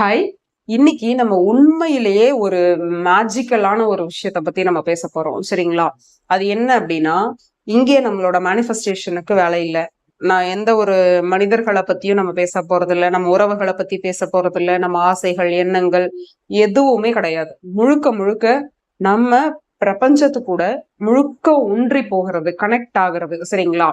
Hi இன்னைக்கு நம்ம உண்மையிலேயே ஒரு மேஜிக்கலான ஒரு விஷயத்த பத்தி நம்ம பேச போறோம். சரிங்களா? அது என்ன அப்படின்னா இங்கே நம்மளோட மேனிஃபெஸ்டேஷனுக்கு வேலை இல்லை. நான் எந்த ஒரு மனிதர்களை பத்தியும் நம்ம பேச போறது இல்லை நம்ம உறவுகளை பத்தி பேச போறது இல்லை நம்ம ஆசைகள் எண்ணங்கள் எதுவுமே கிடையாது. முழுக்க முழுக்க நம்ம பிரபஞ்சத்து கூட முழுக்க ஒன்றி போகிறது கனெக்ட் ஆகிறது சரிங்களா?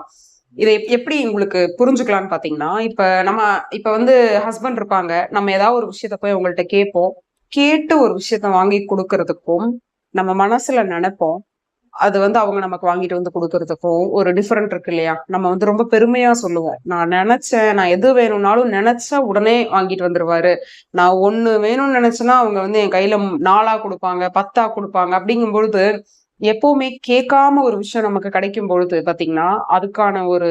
இதை எப்- எப்படி உங்களுக்கு புரிஞ்சுக்கலாம்னு பாத்தீங்கன்னா இப்ப நம்ம இப்ப வந்து ஹஸ்பண்ட் இருப்பாங்க. நம்ம ஏதாவது ஒரு விஷயத்த போய் அவங்கள்ட்ட கேட்போம். கேட்டு ஒரு விஷயத்த வாங்கி கொடுக்கறதுக்கும் நம்ம மனசுல நினைப்போம். அது வந்து அவங்க நமக்கு வாங்கிட்டு வந்து கொடுக்கறதுக்கும் ஒரு டிஃப்ரெண்ட் இருக்கு இல்லையா? நம்ம வந்து ரொம்ப பெருமையா சொல்லுவோம். நான் நினைச்சேன் நான் எது வேணும்னாலும் நினைச்சா உடனே வாங்கிட்டு வந்துருவாரு. நான் ஒண்ணு வேணும்னு நினைச்சேன்னா அவங்க வந்து என் கையில ம்- நாலா கொடுப்பாங்க பத்தா கொடுப்பாங்க அப்படிங்கும் பொழுது எப்பவுமே கேட்காம ஒரு விஷயம் நமக்கு கிடைக்கும் பொழுது பாத்தீங்கன்னா அதுக்கான ஒரு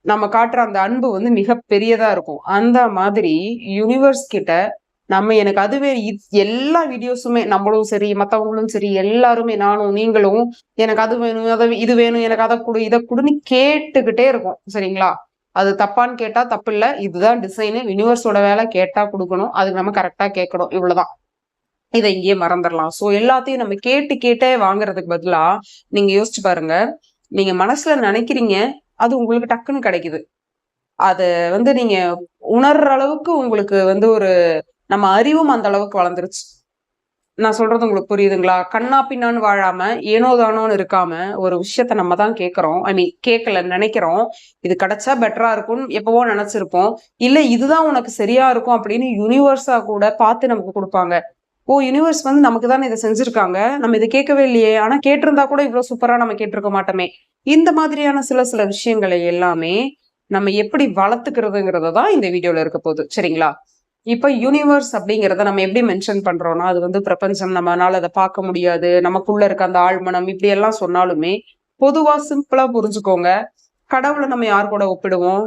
நம்ம காட்டுற அந்த அன்பு வந்து மிக பெரியதா இருக்கும். அந்த மாதிரி யூனிவர்ஸ் கிட்ட நம்ம எனக்கு அதுவே எல்லா வீடியோஸுமே நம்மளும் சரி மற்றவங்களும் சரி எல்லாருமே நானும் நீங்களும் எனக்கு அது வேணும் அதை இது வேணும் எனக்கு அதை கொடு இதை கொடுன்னு கேட்டுக்கிட்டே இருக்கும். சரிங்களா? அது தப்பான்னு கேட்டா தப்பு இல்லை இதுதான் டிசைனு யூனிவர்ஸோட வேலை கேட்டா கொடுக்கணும். அதுக்கு நம்ம கரெக்டா கேட்கணும். இவ்வளவுதான். இதை இங்கேயே மறந்துடலாம். ஸோ எல்லாத்தையும் நம்ம கேட்டு கேட்டே வாங்குறதுக்கு பதிலா நீங்க யோசிச்சு பாருங்க. நீங்க மனசுல நினைக்கிறீங்க அது உங்களுக்கு டக்குன்னு கிடைக்குது. அதை வந்து நீங்க உணர்ற அளவுக்கு உங்களுக்கு வந்து ஒரு நம்ம அறிவும் அந்த அளவுக்கு வளர்ந்துருச்சு. நான் சொல்றது உங்களுக்கு புரியுதுங்களா? கண்ணா பின்னான்னு வாழாம ஏனோ தானோன்னு இருக்காம ஒரு விஷயத்த நம்ம தான் கேட்கறோம். ஐ மீன் கேட்கல நினைக்கிறோம். இது கிடைச்சா பெட்டரா இருக்கும்னு எப்பவோ நினைச்சிருப்போம். இல்ல இதுதான் உனக்கு சரியா இருக்கும் அப்படின்னு யூனிவர்ஸா கூட பார்த்து நமக்கு கொடுப்பாங்க. ஓ யூனிவர்ஸ் வந்து நமக்கு தானே இதை செஞ்சிருக்காங்க. நம்ம இதை கேட்கவே இல்லையே. ஆனா கேட்டிருந்தா கூட இவ்வளவு சூப்பரா நம்ம கேட்டிருக்க மாட்டோமே. இந்த மாதிரியான சில சில விஷயங்களை எல்லாமே நம்ம எப்படி வளர்த்துக்கிறதுங்கிறத தான் இந்த வீடியோல இருக்க போகுது. சரிங்களா? இப்போ யூனிவர்ஸ் அப்படிங்கிறத நம்ம எப்படி மென்ஷன் பண்றோம்னா அது வந்து பிரபஞ்சம் நம்மளால அதை பார்க்க முடியாது. நமக்குள்ள இருக்க அந்த ஆழ்மனம் இப்படி எல்லாம் சொன்னாலுமே பொதுவா சிம்பிளா புரிஞ்சுக்கோங்க. கடவுளை நம்ம யார் கூட ஒப்பிடுவோம்?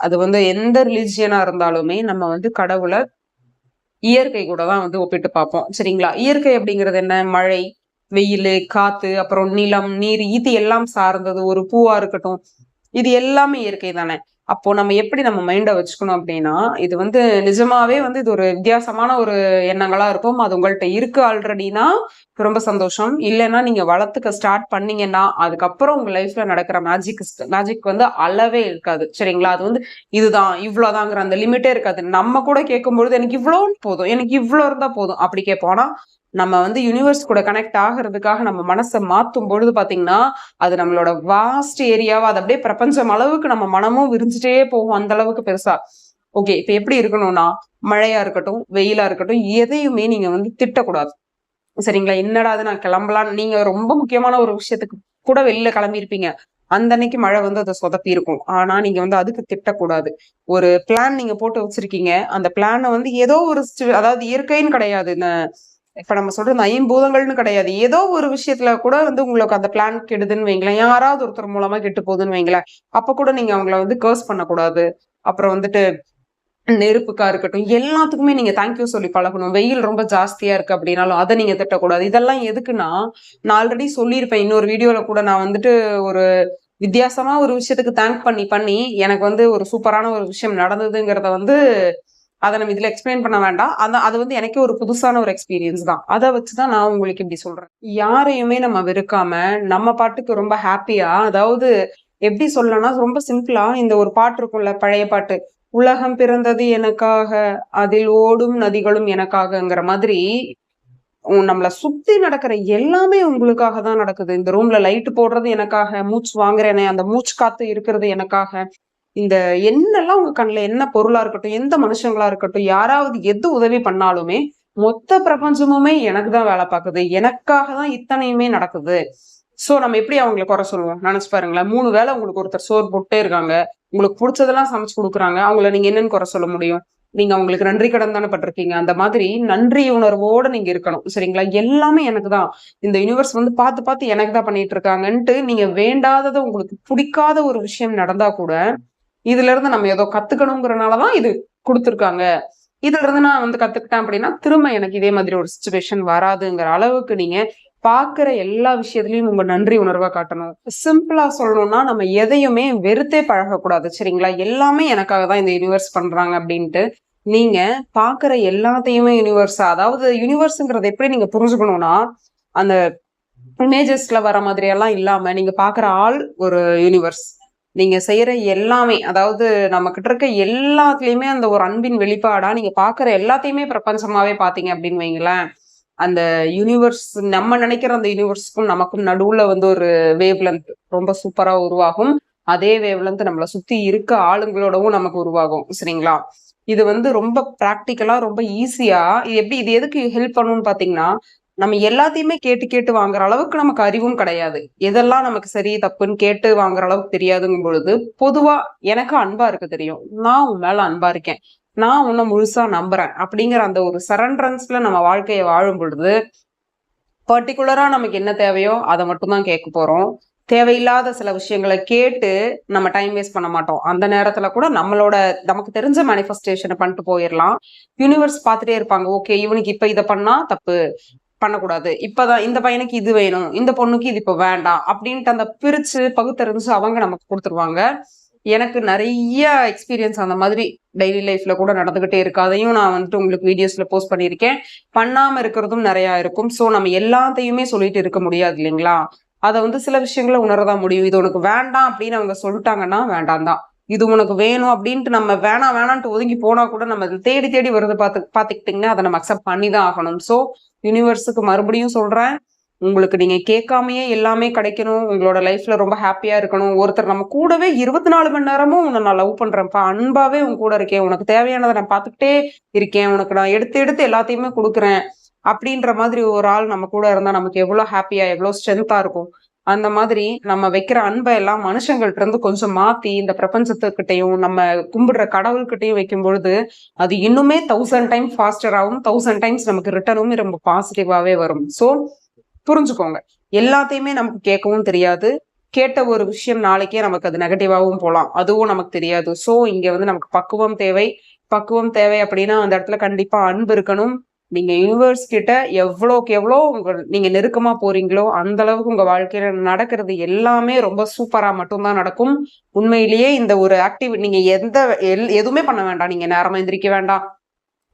அது வந்து எந்த ரிலிஜியனா இருந்தாலுமே நம்ம வந்து கடவுளை இயற்கை கூட தான் வந்து ஒப்பிட்டு பார்ப்போம். சரிங்களா? இயற்கை அப்படிங்கிறது என்ன? மழை வெயில் காத்து அப்புறம் நிலம் நீர் இது எல்லாம் சார்ந்தது. ஒரு பூவா இருக்கட்டும். இது எல்லாமே இயற்கை தானே. அப்போ நம்ம எப்படி நம்ம மைண்டை வச்சுக்கணும் அப்படின்னா இது வந்து நிஜமாவே வந்து இது ஒரு வித்தியாசமான ஒரு எண்ணங்களா இருக்கும். அது உங்கள்கிட்ட இருக்கு ஆல்ரெடினா ரொம்ப சந்தோஷம். இல்லைன்னா நீங்க வளர்த்துக்க ஸ்டார்ட் பண்ணீங்கன்னா அதுக்கப்புறம் உங்க லைஃப்ல நடக்கிற மேஜிக் மேஜிக் வந்து அளவே இருக்காது. சரிங்களா? அது வந்து இதுதான் இவ்வளவுதாங்கிற அந்த லிமிட்டே இருக்காது. நம்ம கூட கேட்கும்பொழுது எனக்கு இவ்வளோன்னு போதும். எனக்கு இவ்வளோ இருந்தா போதும். அப்படி கேட்போம். ஆனா நம்ம வந்து யூனிவர்ஸ் கூட கனெக்ட் ஆகிறதுக்காக நம்ம மனசை மாற்றும் பொழுது பாத்தீங்கன்னா அது நம்மளோட வாஸ்ட் ஏரியாவை அது அப்படியே பிரபஞ்சம் அளவுக்கு நம்ம மனமும் விரிஞ்சுட்டே போகும் அந்த அளவுக்கு பெருசா. ஓகே இப்ப எப்படி இருக்கணும்னா மழையா இருக்கட்டும் வெயிலா இருக்கட்டும் எதையுமே நீங்க வந்து திட்டக்கூடாது. சரிங்களா? என்னடா அது நான் கிளம்பலாம் நீங்க ரொம்ப முக்கியமான ஒரு விஷயத்துக்கு கூட வெளியில கிளம்பியிருப்பீங்க. அந்த அன்னைக்கு மழை வந்து அதை சொதப்பி இருக்கும். ஆனா நீங்க வந்து அதுக்கு திட்டக்கூடாது. ஒரு பிளான் நீங்க போட்டு வச்சிருக்கீங்க. அந்த பிளானை வந்து ஏதோ ஒரு அதாவது இயற்கைன்னு கிடையாது. இந்த இப்ப நம்ம சொல்கிறது ஐம்பூதங்கள்னு கிடையாது. ஏதோ ஒரு விஷயத்துல கூட வந்து உங்களுக்கு அந்த பிளான் கெடுதுன்னு வைங்களேன். யாராவது ஒருத்தர் மூலமா கெட்டு போகுதுன்னு வைங்களேன். அப்ப கூட நீங்க அவங்கள வந்து கேர்ஸ் பண்ணக்கூடாது. அப்புறம் வந்துட்டு நெருப்புக்கா இருக்கட்டும் எல்லாத்துக்குமே நீங்க தேங்க்யூ சொல்லி பழகணும். வெயில் ரொம்ப ஜாஸ்தியா இருக்கு அப்படின்னாலும் அதை நீங்க திட்டக்கூடாது. இதெல்லாம் எதுக்குன்னா நான் ஆல்ரெடி சொல்லியிருப்பேன். இன்னொரு வீடியோல கூட நான் வந்துட்டு ஒரு வித்தியாசமா ஒரு விஷயத்துக்கு தேங்க் பண்ணி பண்ணி எனக்கு வந்து ஒரு சூப்பரான ஒரு விஷயம் நடந்ததுங்கிறத வந்து அதை நம்ம இதில் எக்ஸ்பிளைன் பண்ண வேண்டாம். அதான் அது வந்து எனக்கே ஒரு புதுசான ஒரு எக்ஸ்பீரியன்ஸ் தான். அதை வச்சு தான் நான் உங்களுக்கு இப்படி சொல்றேன். யாரையுமே நம்ம வெறுக்காம நம்ம பாட்டுக்கு ரொம்ப ஹாப்பியா அதாவது எப்படி சொல்லலாம்னா ரொம்ப சிம்பிளா இந்த ஒரு பாட்டு இருக்கும்ல பழைய பாட்டு. உலகம் பிறந்தது எனக்காக அதில் ஓடும் நதிகளும் எனக்காகங்கிற மாதிரி நம்மளை சுத்தி நடக்கிற எல்லாமே உங்களுக்காக தான் நடக்குது. இந்த ரூம்ல லைட் போடுறது எனக்காக மூச்சு வாங்குறேனே அந்த மூச்சு காத்து இருக்கிறது எனக்காக இந்த என்னெல்லாம் உங்க கண்ணில் என்ன பொருளா இருக்கட்டும் எந்த மனுஷங்களா இருக்கட்டும் யாராவது எது உதவி பண்ணாலுமே மொத்த பிரபஞ்சமுமே எனக்கு தான் வேலை பார்க்குது. எனக்காக தான் இத்தனையுமே நடக்குது. சோ நம்ம எப்படி அவங்கள குறை சொல்லுவோம்? நினச்சி பாருங்களேன். மூணு வேளை உங்களுக்கு ஒருத்தர் சோறு போட்டே இருக்காங்க. உங்களுக்கு பிடிச்சதெல்லாம் சமைச்சு கொடுக்குறாங்க. அவங்கள நீங்க என்னன்னு குறை சொல்ல முடியும்? நீங்க அவங்களுக்கு நன்றி கடன் தானே பட்டிருக்கீங்க? அந்த மாதிரி நன்றி உணர்வோட நீங்க இருக்கணும். சரிங்களா? எல்லாமே எனக்கு தான். இந்த யூனிவர்ஸ் வந்து பார்த்து பார்த்து எனக்கு தான் பண்ணிட்டு இருக்காங்கன்ட்டு நீங்க வேண்டாததை உங்களுக்கு பிடிக்காத ஒரு விஷயம் நடந்தா கூட இதுல இருந்து நம்ம ஏதோ கத்துக்கணுங்கிறனால தான் இது கொடுத்துருக்காங்க. இதுல இருந்து நான் வந்து கத்துக்கிட்டேன் அப்படின்னா திரும்ப எனக்கு இதே மாதிரி ஒரு சுச்சுவேஷன் வராதுங்கிற அளவுக்கு நீங்க பாக்குற எல்லா விஷயத்துலயும் உங்க நன்றி உணர்வை காட்டணும். சிம்பிளா சொல்லணும்னா நம்ம எதையுமே வெறுத்தே பழகக்கூடாது சரிங்களா? எல்லாமே எனக்காக தான் இந்த யூனிவர்ஸ் பண்றாங்க அப்படின்ட்டு நீங்க பாக்குற எல்லாத்தையுமே யூனிவர்ஸ் அதாவது யூனிவர்ஸ்ங்கிறது எப்படி நீங்க புரிஞ்சுக்கணும்னா அந்த இமேஜஸ்ல வர மாதிரி எல்லாம் இல்லாம நீங்க பாக்குற ஆள் ஒரு யூனிவர்ஸ் நீங்க செய்யற எல்லாமே அதாவது நம்ம கிட்ட இருக்க எல்லாத்துலயுமே அந்த ஒரு அன்பின் வெளிப்பாடா நீங்க பாக்குற எல்லாத்தையுமே பிரபஞ்சமாவே பார்த்தீங்க அப்படின்னு வைங்களேன். அந்த யூனிவர்ஸ் நம்ம நினைக்கிற அந்த யூனிவர்ஸ்க்கும் நமக்கும் நடுவுல வந்து ஒரு வேவ் லென்த் ரொம்ப சூப்பரா உருவாகும். அதே வேவ் லென்த் நம்மளை சுத்தி இருக்க ஆளுங்களோடவும் நமக்கு உருவாகும் சரிங்களா? இது வந்து ரொம்ப ப்ராக்டிக்கலா ரொம்ப ஈஸியா இது எப்படி இது எதுக்கு ஹெல்ப் பண்ணணும்னு பாத்தீங்கன்னா நம்ம எல்லாத்தையுமே கேட்டு கேட்டு வாங்குற அளவுக்கு நமக்கு அறிவும் கிடையாது. எதெல்லாம் நமக்கு சரி தப்புன்னு கேட்டு வாங்குற அளவுக்கு தெரியாதுங்கும் பொழுது பொதுவா எனக்கு அன்பா இருக்க தெரியும். நான் உன் மேல அன்பா இருக்கேன். நான் உன்னை முழுசா நம்புறேன். அப்படிங்கிற அந்த ஒரு சரண்டரன்ஸ்ல நம்ம வாழ்க்கையை வாழும் பொழுது பர்டிகுலரா நமக்கு என்ன தேவையோ அதை மட்டும் தான் கேட்க போறோம். தேவையில்லாத சில விஷயங்களை கேட்டு நம்ம டைம் வேஸ்ட் பண்ண மாட்டோம். அந்த நேரத்துல கூட நம்மளோட நமக்கு தெரிஞ்ச மேனிஃபெஸ்டேஷனை பண்ணிட்டு போயிடலாம் யூனிவர்ஸ் பார்த்துட்டே இருப்பாங்க. ஓகே இவனுக்கு இப்ப இதை பண்ணா தப்பு. பண்ணக்கூடாது. இப்பதான் இந்த பையனுக்கு இது வேணும் இந்த பொண்ணுக்கு இது இப்போ வேண்டாம் அப்படின்ட்டு அந்த பிரிச்சு பகுத்தறிஞ்சு அவங்க நமக்கு கொடுத்துருவாங்க. எனக்கு நிறைய எக்ஸ்பீரியன்ஸ் அந்த மாதிரி டெய்லி லைஃப்ல கூட நடந்துகிட்டே இருக்கு. அதையும் நான் வந்துட்டு உங்களுக்கு வீடியோஸ்ல போஸ்ட் பண்ணியிருக்கேன். பண்ணாம இருக்கிறதும் நிறையா இருக்கும். ஸோ நம்ம எல்லாத்தையுமே சொல்லிட்டு இருக்க முடியாது இல்லைங்களா? அதை வந்து சில விஷயங்களை உணரதான் முடியும். இது உனக்கு வேண்டாம் அப்படின்னு அவங்க சொல்லிட்டாங்கன்னா வேண்டாம் தான். இது உனக்கு வேணும் அப்படின்ட்டு நம்ம வேணாம் வேணான்ட்டு ஒதுங்கி போனா கூட நம்ம தேடி தேடி வருது பார்த்து பார்த்துக்கிட்டிங்கன்னா அதை நம்ம அக்செப்ட் பண்ணி தான் ஆகணும். ஸோ யூனிவர்ஸுக்கு மறுபடியும் சொல்கிறேன் உங்களுக்கு நீங்க கேட்காமையே எல்லாமே கிடைக்கணும். உங்களோட லைஃப்ல ரொம்ப ஹாப்பியா இருக்கணும். ஒருத்தர் நம்ம கூடவே இருபத்தி நாலு மணி நேரமும் உன்னை நான் லவ் பண்றேன்ப்பா. அன்பாவே உன் கூட இருக்கேன். உனக்கு தேவையானதை நான் பார்த்துக்கிட்டே இருக்கேன். உனக்கு நான் எடுத்து எடுத்து எல்லாத்தையுமே கொடுக்குறேன். அப்படின்ற மாதிரி ஒரு ஆள் நம்ம கூட இருந்தா நமக்கு எவ்வளவு ஹாப்பியா எவ்வளவு ஸ்ட்ரென்த்தா இருக்கும். அந்த மாதிரி நம்ம வைக்கிற அன்பை எல்லாம் மனுஷங்கள்ட்ட இருந்து கொஞ்சம் மாத்தி இந்த பிரபஞ்சத்துக்கிட்டையும் நம்ம கும்பிடுற கடவுள்கிட்டையும் வைக்கும் பொழுது அது இன்னுமே தௌசண்ட் டைம் ஃபாஸ்டராகவும் தௌசண்ட் டைம்ஸ் நமக்கு ரிட்டர்னும் ரொம்ப பாசிட்டிவாவே வரும். ஸோ புரிஞ்சுக்கோங்க. எல்லாத்தையுமே நமக்கு கேட்கவும் தெரியாது. கேட்ட ஒரு விஷயம் நாளைக்கே நமக்கு அது நெகட்டிவாகவும் போகலாம் அதுவும் நமக்கு தெரியாது. ஸோ இங்க வந்து நமக்கு பக்குவம் தேவை. பக்குவம் தேவை அப்படின்னா அந்த இடத்துல கண்டிப்பா அன்பு இருக்கணும். நீங்கள் யூனிவர்ஸ் கிட்ட எவ்வளோக்கு எவ்வளோ உங்கள் நீங்கள் நெருக்கமாக போகிறீங்களோ அந்த அளவுக்கு உங்கள் வாழ்க்கையில் நடக்கிறது எல்லாமே ரொம்ப சூப்பராக மட்டும்தான் நடக்கும். உண்மையிலேயே இந்த ஒரு ஆக்டிவ் நீங்கள் எந்த எல் எதுவுமே பண்ண வேண்டாம். நீங்கள் நேரமாக எந்திரிக்க வேண்டாம்.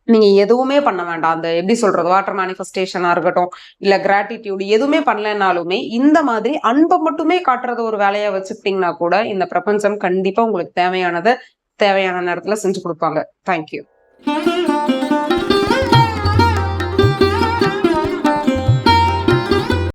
நீங்கள் எதுவுமே பண்ண வேண்டாம். அந்த எப்படி சொல்கிறது வாட்டர் மேனிஃபெஸ்டேஷனாக இருக்கட்டும் இல்லை கிராட்டிடியூடு எதுவுமே பண்ணலனாலுமே இந்த மாதிரி அன்பை மட்டுமே காட்டுறத ஒரு வேலையாக வச்சுக்கிட்டிங்கன்னா கூட இந்த பிரபஞ்சம் கண்டிப்பாக உங்களுக்கு தேவையானதை தேவையான நேரத்தில் செஞ்சு கொடுப்பாங்க. தேங்க்யூ